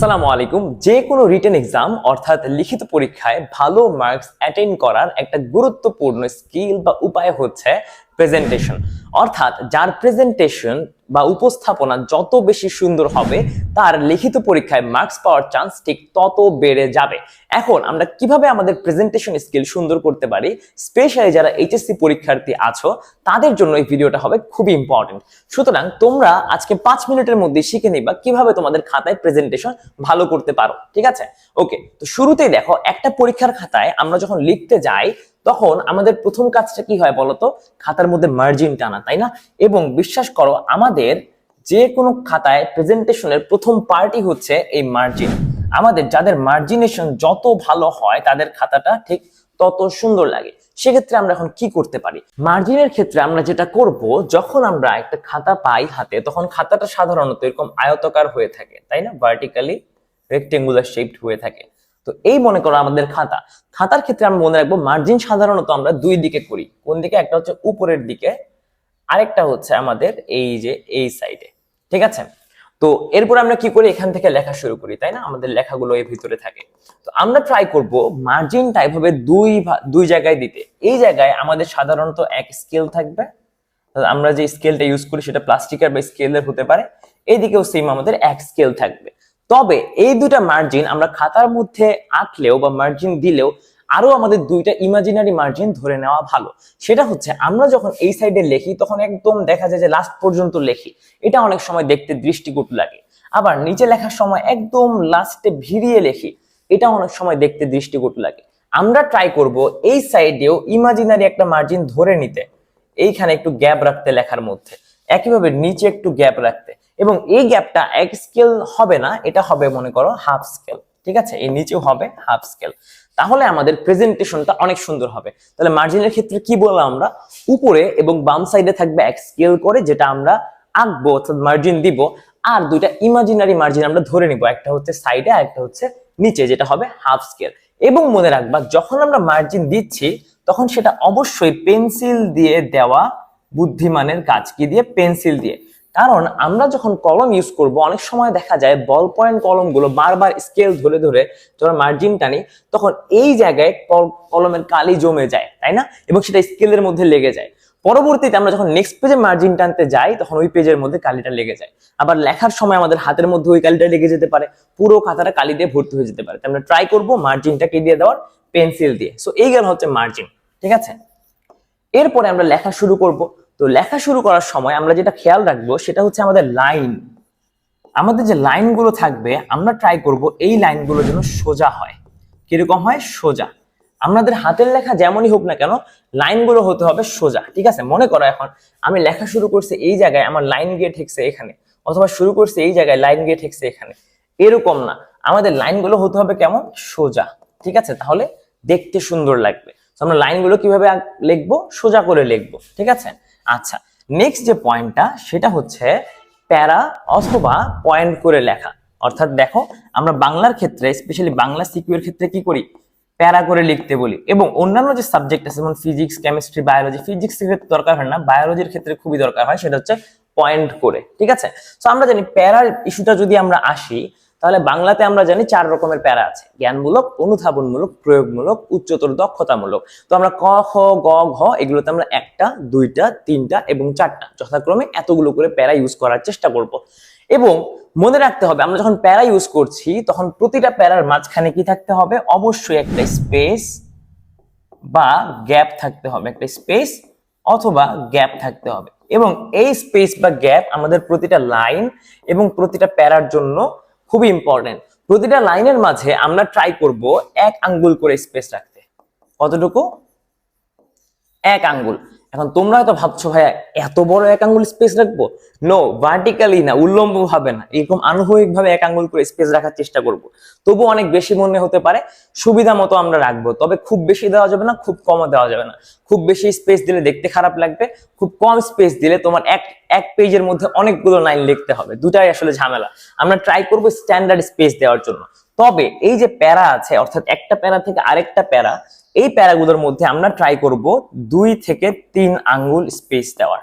আসসালামু আলাইকুম। যে কোনো রিটেন এক্সাম অর্থাৎ লিখিত পরীক্ষায় ভালো মার্কস অ্যাটেন্ড করার একটা গুরুত্বপূর্ণ স্কিল বা উপায় হচ্ছে প্রেজেন্টেশন অর্থাৎ যার প্রেজেন্টেশন বা উপস্থাপনা যত বেশি সুন্দর হবে, তার লিখিত পরীক্ষায় মার্কস পাওয়ার চান্স ঠিক তত বেড়ে যাবে। এখন আমরা কীভাবে আমাদের প্রেজেন্টেশন স্কিল সুন্দর করতে পারি স্পেশালি যারা এইচএসসি পরীক্ষার্থী আছো, তাদের জন্য এই ভিডিওটা হবে খুবই ইম্পর্টেন্ট সুতরাং তোমরা আজকে পাঁচ মিনিটের মধ্যে শিখে নিবা কীভাবে তোমাদের খাতায় প্রেজেন্টেশন ভালো করতে পারো, ঠিক আছে? ওকে তো শুরুতেই দেখো, একটা পরীক্ষার খাতায় আমরা যখন লিখতে যাই তখন আমাদের প্রথম কাজটা কি হয় বলতো? খাতার মধ্যে মার্জিন টানা, তাই না? এবং বিশ্বাস করো, আমাদের যে কোনো খাতায় প্রেজেন্টেশনের প্রথম পার্টি হচ্ছে এই মার্জিন আমাদের যাদের মার্জিনেশন যত ভালো হয়, তাদের খাতাটা ঠিক তত সুন্দর লাগে। সেক্ষেত্রে আমরা এখন কি করতে পারি? মার্জিনের ক্ষেত্রে আমরা যেটা করব, যখন আমরা একটা খাতা পাই হাতে, তখন খাতাটা সাধারণত এরকম আয়তকার হয়ে থাকে, তাই না? ভার্টিক্যালি রেক্টেঙ্গুলার শেপড হয়ে থাকে। তো এই মনে করো আমাদের খাতা। খাতার ক্ষেত্রে আমরা মনে রাখব মার্জিন সাধারণত আমরা দুই দিকে করি। কোন দিকে? একটা হচ্ছে উপরের দিকে, আরেকটা হচ্ছে আমাদের এই যে এই সাইডে ঠিক আছে? তো এরপর আমরা কি করি? এখান থেকে লেখা শুরু করি, তাই না? আমাদের লেখাগুলো এর ভিতরে থাকে। তো আমরা ট্রাই করব মার্জিনটা এভাবে দুই দুই জায়গায় দিতে। এই জায়গায় আমাদের সাধারণত এক স্কেল থাকবে। আমরা যে স্কেলটা ইউজ করি, সেটা প্লাস্টিকের বা স্কেলের হতে পারে। এইদিকেও সেম আমাদের এক স্কেল থাকবে। তবে এই দুটা মার্জিন আমরা খাতার মধ্যে আঁকলেও বা মার্জিন দিলেও আরও আমাদের দুইটা ইমাজিনারি মার্জিন ধরে নেওয়া ভালো। সেটা হচ্ছে আমরা যখন এই সাইডে লেখি, তখন একদম দেখা যায় যে লাস্ট পর্যন্ত লেখি। এটা অনেক সময় দেখতে দৃষ্টিকটু লাগে। আবার নিচে লেখার সময় একদম লাস্টে ভিড়িয়ে লেখি এটা অনেক সময় দেখতে দৃষ্টিকটু লাগে। আমরা ট্রাই করব এই সাইডেও ইমাজিনারি একটা মার্জিন ধরে নিতে, এইখানে একটু গ্যাপ রাখতে লেখার মধ্যে। একইভাবে নিচে একটু গ্যাপ রাখতে। এবং এই গ্যাপটা এক স্কেল হবে না, এটা হবে, মনে করো, হাফ স্কেল, ঠিক আছে? এই নিচেও হবে হাফ স্কেল। তাহলে আমাদের প্রেজেন্টেশনটা অনেক সুন্দর হবে। তাহলে মার্জিনের ক্ষেত্রে কি বললাম আমরা? উপরে এবং বাম সাইডে থাকবে এক স্কেল করে, যেটা আমরা আঁকবো, অর্থাৎ মার্জিন দিব, আর দুইটা ইমাজিনারি মার্জিন আমরা ধরে নিব, একটা হচ্ছে সাইডে আর একটা হচ্ছে নিচে, যেটা হবে হাফ স্কেল। এবং মনে রাখবা, যখন আমরা মার্জিন দিচ্ছি, তখন সেটা অবশ্যই পেন্সিল দিয়ে দেওয়া বুদ্ধিমানের কাজ কি দিয়ে? পেন্সিল দিয়ে। কারণ আমরা যখন কলম ইউজ করব, অনেক সময় দেখা যায় বল পয়েন্ট কলমগুলো বারবার স্কেল ধরে ধরে যখন মার্জিন টানি, তখন এই জায়গায় কল- কলমের কালি জমে যায়, তাই না? এবং সেটা স্কেলের মধ্যে লেগে যায়। পরবর্তীতে আমরা যখন নেক্সট পেজে মার্জিন টানতে যাই, তখন ওই পেজের মধ্যে কালিটা লেগে যায়। আবার লেখার সময় আমাদের হাতের মধ্যে ওই কালিটা লেগে যেতে পারে। পুরো খাতাটা কালি দিয়ে ভর্তি হয়ে যেতে পারে। আমরা ট্রাই করব মার্জিনটাকে দিয়ে দেওয়ার? পেন্সিল দিয়ে। সো এই গেল হচ্ছে মার্জিন ঠিক আছে? এরপরে আমরা লেখা শুরু করব। তো লেখা শুরু করার সময় আমরা যেটা খেয়াল রাখব, সেটা হচ্ছে আমাদের লাইন আমাদের যে লাইনগুলো থাকবে, আমরা ট্রাই করব এই লাইনগুলো যেন সোজা হয়। কীরকম হয়? সোজা। আমাদের হাতের লেখা যেমনই হোক না কেন লাইনগুলো হতে হবে সোজা। ঠিক আছে? মনে করো এখন, আমি লেখা শুরু করছি এই জায়গায়, আমার লাইন গিয়ে ঠেকছে এখানে। অথবা শুরু করছি এই জায়গায় লাইন গিয়ে ঠেকছে এখানে। এরকম না। আমাদের লাইনগুলো হতে হবে কেমন? সোজা। ঠিক আছে? তাহলে দেখতে সুন্দর লাগবে। আমরা লাইনগুলো কীভাবে লিখব? সোজা করে লিখব। ঠিক আছে? আচ্ছা নেক্সট যে পয়েন্টটা সেটা হচ্ছে প্যারা অথবা পয়েন্ট করে লেখা। অর্থাৎ দেখো, আমরা বাংলার ক্ষেত্রে স্পেশালি বাংলা সিকিউর ক্ষেত্রে কি করি? প্যারা করে লিখতে বলি। এবং অন্যান্য যে সাবজেক্ট আছে, যেমন ফিজিক্স কেমিস্ট্রি বায়োলজি ফিজিক্স ক্ষেত্রে দরকার হয় না বায়োলজির ক্ষেত্রে খুবই দরকার হয়, সেটা হচ্ছে পয়েন্ট করে, ঠিক আছে? তো আমরা জানি প্যারার ইস্যুটা যদি আমরা আসি তাহলে বাংলাতে আমরা জানি চার রকমের প্যারা আছে। জ্ঞানমূলক, অনুধাবনমূলক, প্রয়োগমূলক, উচ্চতর দক্ষতামূলক। তো আমরা ক, খ, গ, ঘ এগুলোতে আমরা একটা, দুইটা, তিনটা এবং চারটা যথাক্রমে এতগুলো করে প্যারা ইউজ করার চেষ্টা করব। এবং মনে রাখতে হবে, আমরা যখন প্যারা ইউজ করছি, তখন প্রতিটা প্যারার মাঝখানে কি থাকতে হবে? অবশ্যই একটা স্পেস বা গ্যাপ থাকতে হবে। একটা স্পেস অথবা গ্যাপ থাকতে হবে। এবং এই স্পেস বা গ্যাপ আমাদের প্রতিটা লাইন এবং প্রতিটা প্যারার জন্য খুবই ইম্পর্টেন্ট প্রতিটা লাইনের মাঝে আমরা ট্রাই করব এক আঙ্গুল করে স্পেস রাখতে। কতটুকু? এক আঙ্গুল। এখন তোমরা হয়তো ভাবছ, ভাইয়া, এত বড় এক আঙ্গুল স্পেস রাখব? নো ভার্টিক্যালি না উল্লম্ব ভাবে না। এরকম আনুভূমিক ভাবে এক আঙ্গুল করে স্পেস রাখার চেষ্টা করব। তবু অনেক বেশি মনে হতে পারে, সুবিধা মতো আমরা রাখব। তবে খুব বেশি দেওয়া যাবে না, খুব কমও দেওয়া যাবে না। খুব বেশি স্পেস দিলে দেখতে খারাপ লাগবে, খুব কম স্পেস দিলে তোমার এক এক পেজের মধ্যে অনেকগুলো লাইন লিখতে হবে। দুটাই আসলে ঝামেলা। আমরা ট্রাই করব স্ট্যান্ডার্ড স্পেস দেওয়ার জন্য। তবে এই যে প্যারা আছে, অর্থাৎ একটা প্যারা থেকে আরেকটা প্যারা এই প্যারাগুলোর মধ্যে আমরা ট্রাই করব দুই থেকে তিন আঙ্গুল স্পেস দেওয়ার।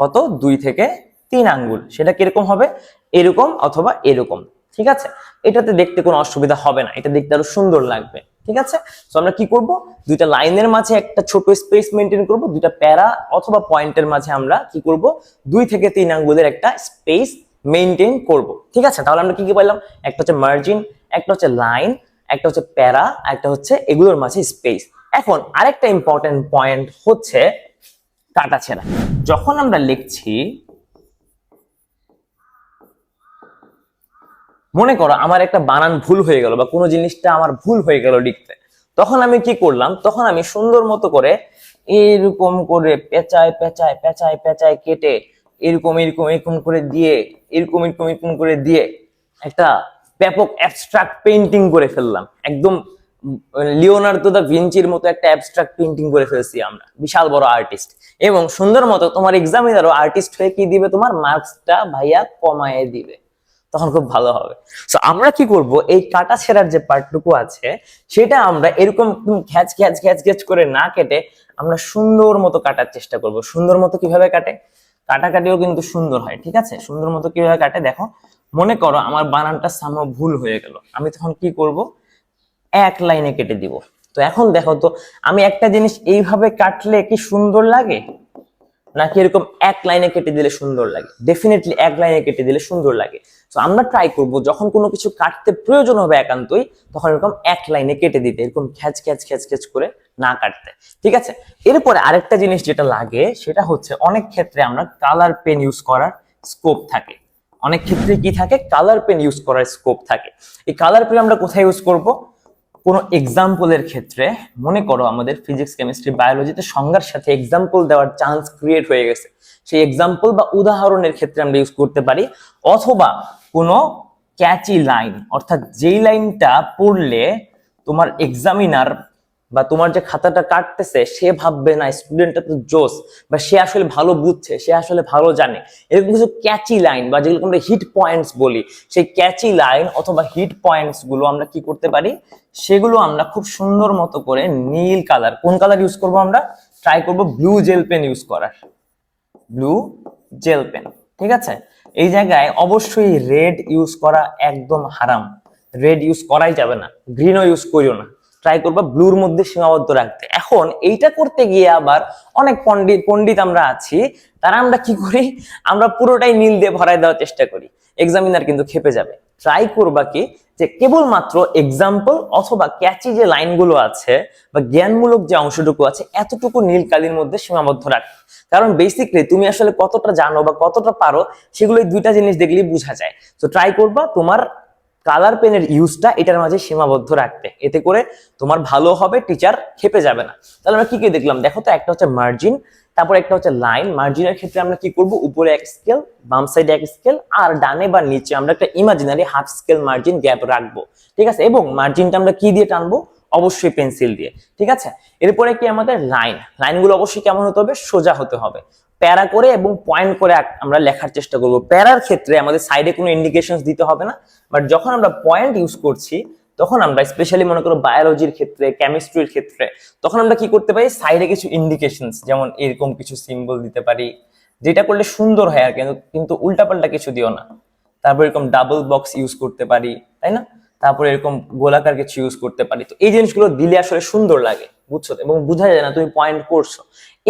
কত? দুই থেকে তিন আঙ্গুল। সেটা কীরকম হবে? এরকম অথবা এরকম। ঠিক আছে? এটাতে দেখতে কোনো অসুবিধা হবে না। এটা দেখতে আরও সুন্দর লাগবে। ঠিক আছে? তো আমরা কি করব? দুইটা লাইনের মাঝে একটা ছোট স্পেস মেনটেন করব, দুইটা প্যারা অথবা পয়েন্টের মাঝে আমরা কি করব? দুই থেকে তিন আঙ্গুলের একটা স্পেস মেনটেন করব। ঠিক আছে? তাহলে আমরা কি কি পাইলাম? একটা হচ্ছে মার্জিন একটা হচ্ছে লাইন একটা হচ্ছে প্যারা, একটা হচ্ছে এগুলোর মাঝে স্পেস এখন আরেকটা ইম্পর্টেন্ট পয়েন্ট হচ্ছে কাটা ছেঁড়া। যখন আমরা লিখছি, মনে করো আমার একটা বানান ভুল হয়ে গেল বা কোনো জিনিসটা আমার ভুল হয়ে গেল লিখতে। তখন আমি কি করলাম? তখন আমি সুন্দর মতো করে এরকম করে পেঁচায় পেঁচায় পেঁচায় পেঁচায় কেটে এরকম এরকম এরকম করে দিয়ে, এরকম এরকম এরকম করে দিয়ে একটা ব্যাপক অ্যাবস্ট্রাক্ট পেইন্টিং করে ফেললাম। একদম লিওনার্দো দা ভিঞ্চির মতো একটা অ্যাবস্ট্রাক্ট পেইন্টিং করে ফেলছি আমরা। বিশাল বড় আর্টিস্ট এবং সুন্দর মতো তোমার এক্সামিনারও আর্টিস্ট হয়ে কি দিবে তোমার? মার্কসটা ভাইয়া কমায় দিবে। তখন খুব ভালো হবে। সো আমরা কি করব? এই কাটা ছেঁড়ার যে পার্টটুকু আছে, সেটা আমরা এরকম খ্যাচ খ্যাচ খ্যাচ খ্যাচ করে না কেটে আমরা সুন্দর মতো কাটার চেষ্টা করব। সুন্দর মতো কীভাবে কাটে? কাটাকাটিও কিন্তু সুন্দর হয়, ঠিক আছে? সুন্দর মতো কীভাবে কাটে? দেখো মনে করো আমার বানানটা সামো ভুল হয়ে গেল, আমি তখন কি করব? এক লাইনে কেটে দিব। তো এখন দেখো তো, আমি একটা জিনিস এইভাবে কাটলে কি সুন্দর লাগে? নাকি এরকম এক লাইনে কেটে দিলে সুন্দর লাগে? ডেফিনেটলি এক লাইনে কেটে দিলে সুন্দর লাগে। তো আমরা ট্রাই করব, যখন কোনো কিছু কাটতে প্রয়োজন হবে একান্তই, তখন এরকম এক লাইনে কেটে দিতে, এরকম খ্যাচ খ্যাচ খ্যাচ খ্যাচ করে না কাটতে। ঠিক আছে? এরপরে আরেকটা জিনিস যেটা লাগে, সেটা হচ্ছে অনেক ক্ষেত্রে আমরা কালার পেন ইউজ করার স্কোপ থাকে। অনেক ক্ষেত্রে কি থাকে? কালার পেন ইউজ করার স্কোপ থাকে। এই কালার পেন আমরা কোথায় ইউজ করব? কোনো এক্সাম্পলের ক্ষেত্রে মনে করো আমাদের ফিজিক্স কেমিস্ট্রি বায়োলজিতে সংজ্ঞার সাথে এক্সাম্পল দেওয়ার চান্স ক্রিয়েট হয়ে গেছে। সেই এক্সাম্পল বা উদাহরণের ক্ষেত্রে আমরা ইউজ করতে পারি। অথবা কোনো ক্যাচি লাইন অর্থাৎ যেই লাইনটা পড়লে তোমার এক্সামিনার বা তোমার যে খাতাটা কাটতেছে, সে ভাববে, না স্টুডেন্টটা তো জোস বা সে আসলে ভালো বুঝছে, সে আসলে ভালো জানে। এরকম কিছু ক্যাচি লাইন বা যেগুলো আমরা হিট পয়েন্টস বলি, সেই ক্যাচি লাইন অথবা হিট পয়েন্টসগুলো আমরা কি করতে পারি? সেগুলো আমরা খুব সুন্দর মতো করে নীল কালার কোন কালার ইউজ করব আমরা? ট্রাই করব ব্লু জেল পেন ইউজ করার। ব্লু জেল পেন ঠিক আছে? এই জায়গায় অবশ্যই রেড ইউজ করা একদম হারাম। রেড ইউজ করাই যাবে না। গ্রিনও ইউজ করিও না। ট্রাই করবা ব্লুর মধ্যে সীমাবদ্ধ রাখতে। এখন এইটা করতে গিয়ে আবার অনেক পণ্ডিত পণ্ডিত আমরা আছি, তারা আমরা কি করি? আমরা পুরোটাই নীল দিয়ে ভরাই দেওয়ার চেষ্টা করি। এক্সামিনার কিন্তু খেপে যাবে। ট্রাই করবা কি? যে কেবলমাত্র এক্সাম্পল অথবা ক্যাচি যে লাইনগুলো আছে বা জ্ঞানমূলক যে অংশটুকু আছে, এতটুকু নীল কালির মধ্যে সীমাবদ্ধ রাখ। কারণ বেসিকলি তুমি আসলে কতটা জানো বা কতটা পারো, সেগুলো দুইটা জিনিস দেখলেই বোঝা যায়। তো ট্রাই করবা তোমার কালার পেনের ইউজটা এটার মাঝে সীমাবদ্ধ রাখতে। এতে করে তোমার ভালো হবে টিচার খেপে যাবে না। তাহলে আমরা কি কি দেখলাম? দেখো তো, একটা হচ্ছে মার্জিন তারপর একটা হচ্ছে লাইন মার্জিনের ক্ষেত্রে আমরা কি করব? উপরে এক স্কেল বাম সাইডে এক স্কেল আর ডানে বা নিচে আমরা একটা imaginary half scale margin gap রাখব। ঠিক আছে? এবং মার্জিনটা আমরা কি দিয়ে টানবো? অবশ্যই পেন্সিল দিয়ে। ঠিক আছে? এরপরে কি আমাদের লাইন লাইনগুলো অবশ্যই কেমন হতে হবে? সোজা হতে হবে। প্যারা করে এবং পয়েন্ট করে আমরা লেখার চেষ্টা করব। প্যারার ক্ষেত্রে আমাদের সাইডে কোনো ইন্ডিকেশন দিতে হবে না বাট যখন আমরা পয়েন্ট ইউজ করছি, তখন আমরা স্পেশালি মনে করো বায়োলজির ক্ষেত্রে কেমিস্ট্রির ক্ষেত্রে, তখন আমরা কি করতে পারি? সাইডে কিছু ইন্ডিকেশনস যেমন এরকম কিছু সিম্বল দিতে পারি, যেটা করলে সুন্দর হয় আর কিন্তু কিন্তু উল্টাপাল্টা কিছু দিও না। তারপর এরকম ডাবল বক্স ইউজ করতে পারি, তাই না? তারপরে এরকম গোলাকার কিছু ইউজ করতে পারি। তো এই জিনিসগুলো দিলে আসলে সুন্দর লাগে, বুঝছ? এবং বোঝা যায় না তুমি পয়েন্ট করছ।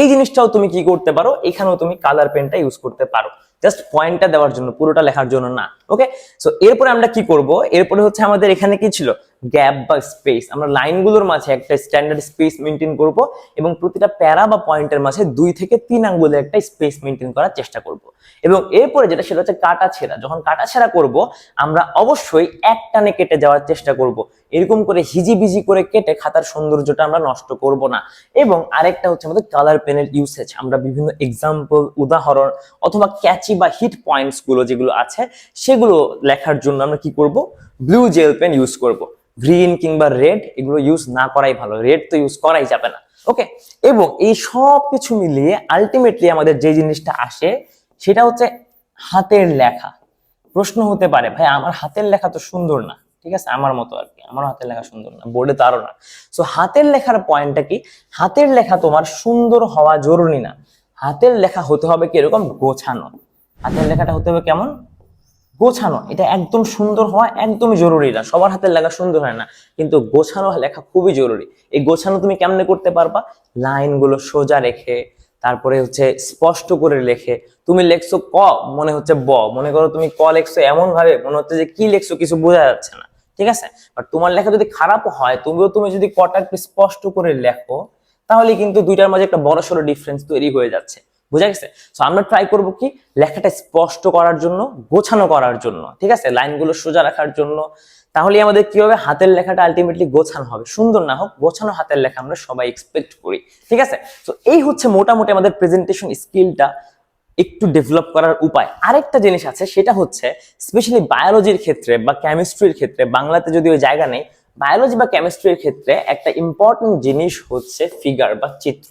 এই জিনিসটাও তুমি কি করতে পারো? এখানেও তুমি কালার পেনটা ইউজ করতে পারো। জাস্ট পয়েন্টটা দেওয়ার জন্য, পুরোটা লেখার জন্য না ওকে সো এরপরে আমরা কি করব? এরপরে হচ্ছে আমাদের এখানে কি ছিল? গ্যাপ বা স্পেস আমরা লাইনগুলোর মাঝে একটা স্ট্যান্ডার্ড স্পেস মেনটেন করব এবং প্রতিটা প্যারা বা পয়েন্টের মাঝে দুই থেকে তিন আঙ্গুলের একটা স্পেস মেনটেন করার চেষ্টা করব। এবং এরপরে যেটা সেটা হচ্ছে কাটা ছেঁড়া যখন কাটা ছেঁড়া করব, আমরা অবশ্যই এক টানে কেটে যাওয়ার চেষ্টা করব। এরকম করে হিজিবিজি করে কেটে খাতার সৌন্দর্যটা আমরা নষ্ট করব না। এবং আরেকটা হচ্ছে আমাদের কালার পেনের ইউসেজ আমরা বিভিন্ন এক্সাম্পল উদাহরণ অথবা ক্যাচি বা হিট পয়েন্টসগুলো যেগুলো আছে, সেগুলো লেখার জন্য আমরা কি করব? ব্লু জেল পেন ইউজ করব। গ্রিন কিংবা রেড এগুলো ইউজ না করাই ভালো। রেড তো ইউজ করাই যাবে না। ওকে এবং এই সব কিছু মিলিয়ে আলটিমেটলি আমাদের যে জিনিসটা আসে, সেটা হচ্ছে হাতের লেখা। প্রশ্ন হতে পারে, ভাই, আমার হাতের লেখা তো সুন্দর না। ঠিক আছে? আমার মতো আর কি। আমার হাতের লেখা সুন্দর না। বোর্ডে তো আরও না। সো হাতের লেখার পয়েন্টটা কি? হাতের লেখা তোমার সুন্দর হওয়া জরুরি না। হাতের লেখা হতে হবে কি এরকম গোছানো। হাতের লেখাটা হতে হবে কেমন? গোছানো, এটা একদম সুন্দর হওয়া একদমই জরুরি না। সবার হাতের লেখা সুন্দর হয় না, কিন্তু গোছানো লেখা খুবই জরুরি। এই গোছানো তুমি কেমনে করতে পারবা? লাইনগুলো সোজা রেখে, তারপরে হচ্ছে স্পষ্ট করে লেখে। তুমি লেখছো ক, মনে হচ্ছে ব। মনে করো তুমি ক লেখছো এমন ভাবে মনে হচ্ছে যে কি লেখছো কিছু বোঝা যাচ্ছে না, ঠিক আছে? বাট তোমার লেখা যদি খারাপ হয় তুমিও তুমি যদি কটা একটু স্পষ্ট করে লেখো, তাহলে কিন্তু দুইটার মাঝে একটা বড় সড়ো ডিফারেন্স তৈরি হয়ে যাচ্ছে। বুঝা গেছে? তো আমরা ট্রাই করব কি? লেখাটা স্পষ্ট করার জন্য, গোছানো করার জন্য, ঠিক আছে? লাইনগুলো সোজা রাখার জন্য। তাহলে আমাদের কি হবে? হাতের লেখাটা আলটিমেটলি গোছানো হবে। সুন্দর না হোক, গোছানো হাতের লেখা আমরা সবাই এক্সপেক্ট করি, ঠিক আছে? তো এই হচ্ছে মোটামুটি আমাদের প্রেজেন্টেশন স্কিলটা একটু ডেভেলপ করার উপায়। আরেকটা জিনিস আছে, সেটা হচ্ছে স্পেশালি বায়োলজির ক্ষেত্রে বা কেমিস্ট্রির ক্ষেত্রে, বাংলাতে যদি ওই জায়গা নেই বায়োলজি বা কেমিস্ট্রির ক্ষেত্রে একটা ইম্পর্টেন্ট জিনিস হচ্ছে ফিগার বা চিত্র।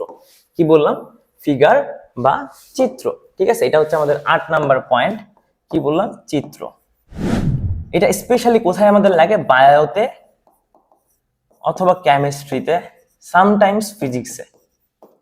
কি বললাম? ফিগার বা চিত্র। ঠিক আছে? এটা হচ্ছে আমাদের আট নাম্বার পয়েন্ট কি বললাম? চিত্র। এটা স্পেশালি কোথায় আমাদের লাগে? বায়োতে অথবা কেমিস্ট্রিতে সামটাইমস ফিজিক্সে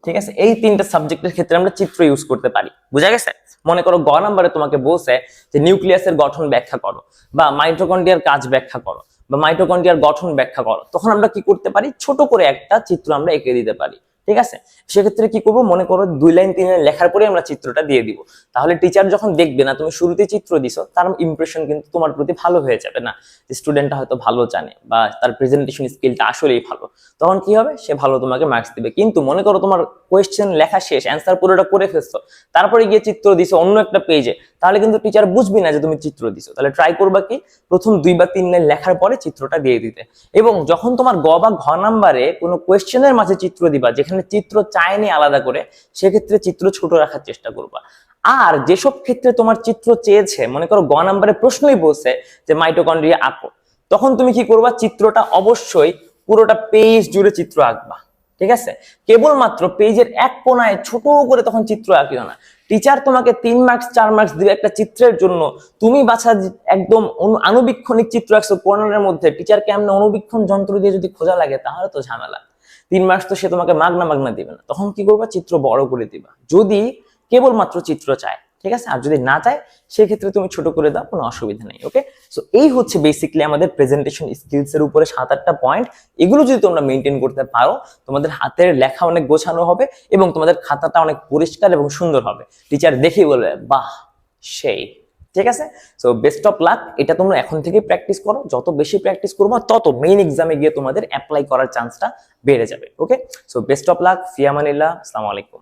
ঠিক আছে? এই তিনটা সাবজেক্টের ক্ষেত্রে আমরা চিত্র ইউজ করতে পারি। বুঝা গেছে? মনে করো গ নাম্বারে তোমাকে বলছে যে নিউক্লিয়াসের গঠন ব্যাখ্যা করো বা মাইটোকন্ড্রিয়ার কাজ ব্যাখ্যা করো বা মাইটোকন্ড্রিয়ার গঠন ব্যাখ্যা করো। তখন আমরা কি করতে পারি? ছোট করে একটা চিত্র আমরা এঁকে দিতে পারি। ঠিক আছে? সেক্ষেত্রে কি করব? মনে করো দুই লাইন, তিন লাইন লেখার পরে আমরা চিত্রটা দিয়ে দিব। তাহলে টিচার যখন দেখবে না, তুমি শুরুতে চিত্র দিছো, তার ইমপ্রেশন কিন্তু তোমার প্রতি ভালো হয়ে যাবে না। স্টুডেন্টটা হয়তো ভালো জানে বা তার প্রেজেন্টেশন স্কিলটা আসলেই ভালো। তখন কি হবে? সে ভালো তোমাকে মার্কস দিবে। কিন্তু মনে করো তোমার কোয়েশ্চেন লেখা শেষ অ্যান্সার পুরোটা করে ফেলছো, তারপরে গিয়ে চিত্র দিছো অন্য একটা পেজে তাহলে কিন্তু টিচার বুঝবি না যে তুমি চিত্র দিছো। তাহলে ট্রাই করবা কি? প্রথম দুই বা তিন লাইন লেখার পরে চিত্রটা দিয়ে দিতে। এবং যখন তোমার গ বা ঘ নাম্বারে কোনো কোয়েশ্চেনের মাঝে চিত্র দিবা, যেখানে চিত্র চায়নি আলাদা করে, সেক্ষেত্রে চিত্র ছোট রাখার চেষ্টা করবা। আর যেসব ক্ষেত্রে তোমার চিত্র চেয়েছে, মনে করো গ নাম্বারে প্রশ্নই বলছে যে মাইটোকন্ড্রিয়া আঁকো, তখন তুমি কি করবা, চিত্রটা অবশ্যই পুরোটা পেজ জুড়ে চিত্র আঁকবা, ঠিক আছে? কেবলমাত্র পেজের এক কোনায় ছোট করে তখন চিত্র আঁকিও না। টিচার তোমাকে তিন মার্কস চার মার্কস দিবে একটা চিত্রের জন্য। তুমি বাছা একদম আনুবীক্ষণিক চিত্র আঁকছো কর্নারের মধ্যে টিচার কেমন অনুবীক্ষণ যন্ত্র দিয়ে যদি খোঁজা লাগে, তাহলে তো ঝামেলা। তিন মাস তো সে তোমাকে মাগনা মাগনা দিবে না। তখন কি করবা? চিত্র বড় করে দিবা। যদি কেবলমাত্র চিত্র চায়, ঠিক আছে? আর যদি না চায়, সেক্ষেত্রে তুমি ছোট করে দাও, কোনো অসুবিধা নেই ওকে সো এই হচ্ছে বেসিকলি আমাদের প্রেজেন্টেশন স্কিলস এর উপরে সাত আটটা পয়েন্ট এগুলো যদি তোমরা মেনটেন করতে পারো, তোমাদের হাতের লেখা অনেক গোছানো হবে এবং তোমাদের খাতাটা অনেক পরিষ্কার এবং সুন্দর হবে। টিচার দেখেই বলবে, বাহ, সেই। ঠিক আছে? সো বেস্ট অফ লাক এটা তোমরা এখন থেকে প্র্যাকটিস করো। যত বেশি প্র্যাকটিস করব, তত মেইন এক্সামে গিয়ে তোমাদের অ্যাপ্লাই করার চান্সটা বেড়ে যাবে okay so best of luck ফিয়ামানিল্লাহ আসসালামু আলাইকুম